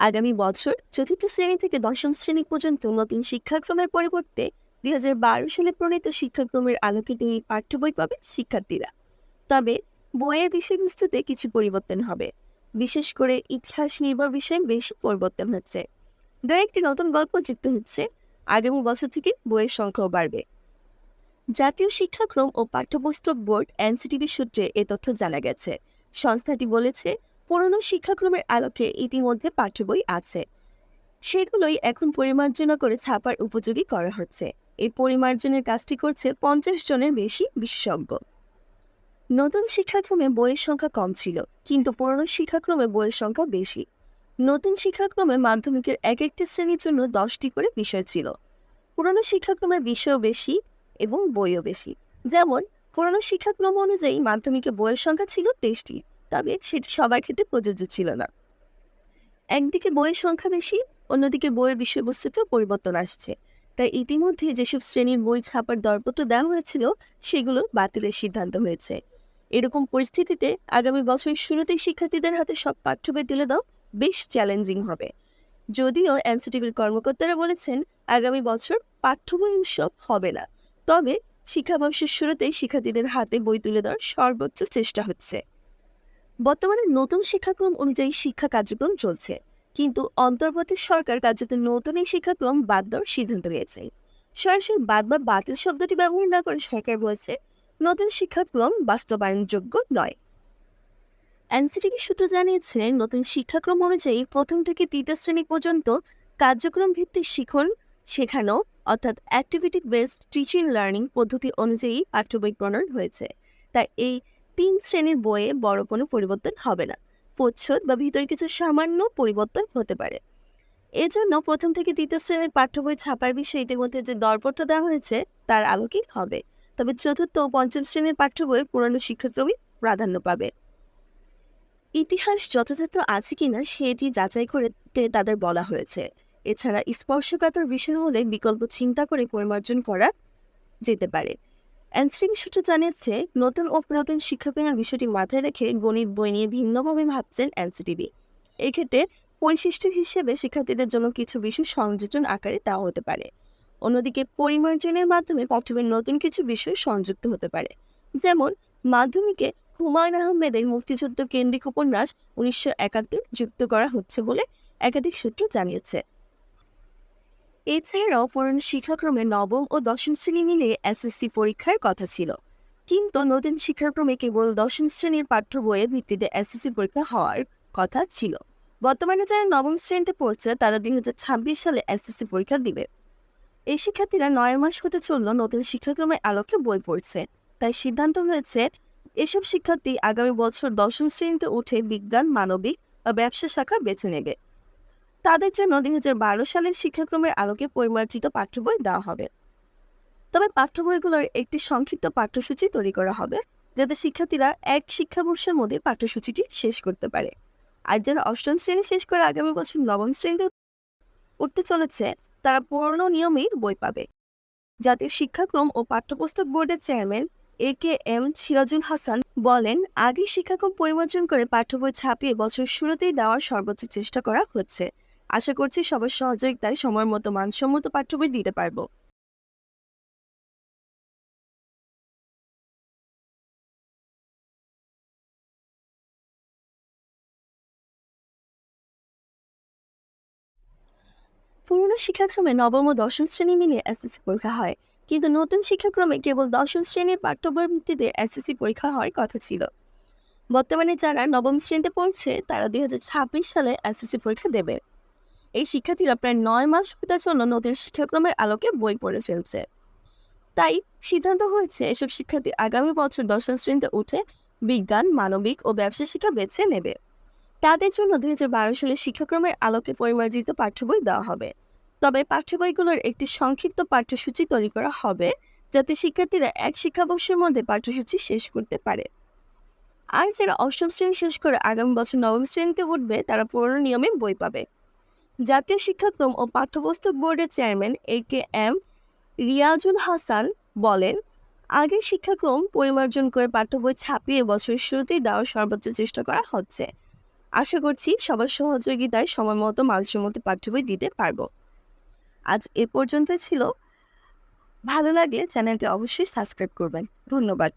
আগামী বছর চতুর্থ শ্রেণি থেকে দশম শ্রেণি পর্যন্ত নতুন শিক্ষাক্রমের পরিবর্তে দুই হাজার বারো সালে প্রণীত শিক্ষাক্রমের আলোকে তিনি পাঠ্য বই পাবে শিক্ষার্থীরা। তবে বইয়ের বিষয়বস্তুতে কিছু পরিবর্তন হবে। বিশেষ করে ইতিহাস নির্ভর বিষয়ে বেশি পরিবর্তন হচ্ছে। দু একটি নতুন গল্প যুক্ত হচ্ছে, আগামী বছর থেকে বইয়ের সংখ্যাও বাড়বে। জাতীয় শিক্ষাক্রম ও পাঠ্যপুস্তক বোর্ড এনসিটিভি সূত্রে এ তথ্য জানা গেছে। সংস্থাটি বলেছে পুরনো শিক্ষাক্রমের আলোকে ইতিমধ্যে পাঠ্য বই আছে। সেগুলোই এখন পরিমার্জনা করে ছাপার উপযোগী করা হচ্ছে। এই পরিমার্জনের কাজটি করছে পঞ্চাশ জনের বেশি বিশেষজ্ঞ। নতুন শিক্ষাক্রমে বইয়ের সংখ্যা কম ছিল, কিন্তু পুরনো শিক্ষাক্রমে বইয়ের সংখ্যা বেশি। নতুন শিক্ষাক্রমে মাধ্যমিকের এক একটি শ্রেণির জন্য দশটি করে বিষয় ছিল। পুরনো শিক্ষাক্রমের বিষয়ও বেশি এবং বইও বেশি। যেমন, পুরনো শিক্ষাক্রম অনুযায়ী মাধ্যমিকে বইয়ের সংখ্যা ছিল তেইশটি। তবে সেটি সবার ক্ষেত্রে প্রযোজ্য ছিল না। একদিকে বইয়ের সংখ্যা বেশি, অন্যদিকে বইয়ের বিষয়বস্তুতেও পরিবর্তন আসছে। তাই ইতিমধ্যে যেসব শ্রেণির বই ছাপার দরপত্র দেওয়া হয়েছিল, সেগুলো বাতিলের সিদ্ধান্ত হয়েছে। এরকম পরিস্থিতিতে আগামী বছরের শুরুতেই শিক্ষার্থীদের হাতে সব পাঠ্য বই তুলে দাও, বেশ চ্যালেঞ্জিং হবে। যদিও এনসিটিভির কর্মকর্তারা বলেছেন, আগামী বছর পাঠ্য বই উৎসব হবে না। তবে শিক্ষাবর্ষের শুরুতেই শিক্ষার্থীদের হাতে বই তুলে দেওয়ার সর্বোচ্চ চেষ্টা হচ্ছে। বর্তমানে নতুন শিক্ষাক্রম অনুযায়ী শিক্ষা কার্যক্রম চলছে। কিন্তু অন্তর্বর্তী সরকার কার্যত নতুন এই শিক্ষাক্রম বাদ দেওয়ার সিদ্ধান্ত নিয়েছে। সরাসরি বাদ বা বাতিল শব্দটি ব্যবহার না করে সরকার বলছে, নতুন শিক্ষাক্রম বাস্তবায়নযোগ্য নয়। এনসিটিভি সূত্র জানিয়েছে, নতুন শিক্ষাক্রম অনুযায়ী প্রথম থেকে তৃতীয় শ্রেণি পর্যন্ত কার্যক্রম ভিত্তিক শিখন শেখানো, অর্থাৎ অ্যাক্টিভিটি বেসড টিচিং লার্নিং পদ্ধতি অনুযায়ী পাঠ্য বই প্রণয়ন হয়েছে। তাই এই তিন শ্রেণির বইয়ে বড় কোনো পরিবর্তন হবে না। প্রচ্ছদ বা ভিতরে কিছু সামান্য পরিবর্তন হতে পারে। এজন্য প্রথম থেকে তৃতীয় শ্রেণির পাঠ্য বই ছাপার বিষয়ে ইতিমধ্যে যে দরপত্র দেওয়া হয়েছে, তার আলোকেই হবে। তবে চতুর্থ ও পঞ্চম শ্রেণির পাঠ্য বই পুরানো শিক্ষাক্রমে প্রাধান্য পাবে। ইতিহাস যথাযথ আছে কিনা সেটি যাচাই করতে তাদের বলা হয়েছে। এছাড়া স্পর্শকাতর বিষয় হলে বিকল্প চিন্তা করে পরিমার্জন করা যেতে পারে। এনসিটিভি সূত্র জানিয়েছে, নতুন ও পুরাতন শিক্ষাক্রমের বিষয়টি মাথায় রেখে গণিত বই নিয়ে ভিন্নভাবে ভাবছেন এনসিটিভি। এক্ষেত্রে পরিশিষ্ট হিসেবে শিক্ষার্থীদের জন্য কিছু বিষয় সংযোজন আকারে দেওয়া হতে পারে। অন্যদিকে পরিমার্জনের মাধ্যমে পাঠ্যবইয়ের নতুন কিছু বিষয় সংযুক্ত হতে পারে। যেমন, মাধ্যমিকে হুমায়ুন আহমেদের মুক্তিযুদ্ধ কেন্দ্রিক উপন্যাস উনিশশো একাত্তর যুক্ত করা হচ্ছে বলে একাধিক সূত্র জানিয়েছে। এছাড়াও পুরনো শিক্ষাক্রমে নবম ও দশম শ্রেণি মিলিয়ে এসএসসি পরীক্ষার কথা ছিল। কিন্তু নতুন শিক্ষাক্রমে কেবল দশম শ্রেণির পাঠ্য বইয়ের ভিত্তিতে এসএসসি পরীক্ষা হওয়ার কথা ছিল। বর্তমানে যারা নবম শ্রেণীতে পড়ছে, তারা দুই হাজার ছাব্বিশ সালে এসএসসি পরীক্ষা দিবে। এই শিক্ষার্থীরা নয় মাস হতে চলল নতুন শিক্ষাক্রমের আলোকে বই পড়ছে। তাই সিদ্ধান্ত হয়েছে, এসব শিক্ষার্থী আগামী বছর দশম শ্রেণীতে উঠে বিজ্ঞান, মানবিক বা ব্যবসা শাখা বেছে নেবে। তাদের জন্য দুই সালের শিক্ষাক্রমের আলোকে পরিমার্জিত পাঠ্য বই দেওয়া হবে। তবে পাঠ্য বইগুলোর একটি সংক্ষিপ্ত পাঠ্যসূচি তৈরি করা হবে, যাতে শিক্ষার্থীরা এক শিক্ষাবর্ষের মধ্যে পাঠ্যসূচিটি শেষ করতে পারে। আর যারা অষ্টম শ্রেণি শেষ করে আগামী বছর নবম শ্রেণীতে উঠতে চলেছে, তারা পুরনো নিয়মেই বই পাবে। জাতীয় শিক্ষাক্রম ও পাঠ্যপুস্তক বোর্ডের chairman A K M Sirajul Hasan বলেন আগে শিক্ষাক্রম পরিমার্জন করে পাঠ্য বই ছাপিয়ে বছর শুরুতেই দেওয়ার সর্বোচ্চ চেষ্টা করা হচ্ছে। আশা করছি সবার সহযোগিতায় সময় মতো মানসম্মত পাঠ্য বই দিতে পারব। পুরনো শিক্ষাক্রমে নবম ও দশম শ্রেণি মিলিয়ে এসএসসি পরীক্ষা হয়। কিন্তু নতুন শিক্ষাক্রমে কেবল দশম শ্রেণির পাঠ্য বইয়ের ভিত্তিতে এসএসসি পরীক্ষা হওয়ার কথা ছিল। বর্তমানে যারা নবম শ্রেণীতে পড়ছে, তারা দুই হাজার ছাব্বিশ সালে এসএসসি পরীক্ষা দেবে। এই শিক্ষার্থীরা প্রায় নয় মাস হতে জন্য নতুন শিক্ষাক্রমের আলোকে বই পড়ে ফেলছে। তাই সিদ্ধান্ত হয়েছে, এসব শিক্ষার্থী আগামী বছর দশম শ্রেণীতে উঠে বিজ্ঞান, মানবিক ও ব্যবসা শিক্ষা বেছে নেবে। তাদের জন্য দুই সালে শিক্ষাক্রমের আলোকে পরিমার্জিত পাঠ্য বই দেওয়া হবে। তবে পাঠ্য বইগুলোর একটি সংক্ষিপ্ত পাঠ্যসূচি তৈরি করা হবে, যাতে শিক্ষার্থীরা এক শিক্ষাবর্ষের মধ্যে পাঠ্যসূচি শেষ করতে পারে। আর যারা অষ্টম শ্রেণি শেষ করে আগামী বছর নবম শ্রেণীতে উঠবে, তারা পুরনো নিয়মে বই পাবে। জাতীয় শিক্ষাক্রম ও পাঠ্যপুস্তক বোর্ডের chairman A K M Riazul Hasan বলেন আগের শিক্ষাক্রম পরিমার্জন করে পাঠ্য বই ছাপিয়ে বছরের শুরুতেই দেওয়ার সর্বোচ্চ চেষ্টা করা হচ্ছে। আশা করছি সবার সহযোগিতায় সময় মতো মানসম্মত পাঠ্য বই দিতে পারব। আজ এ পর্যন্ত ছিল। ভালো লাগলে চ্যানেলটি অবশ্যই সাবস্ক্রাইব করবেন। ধন্যবাদ।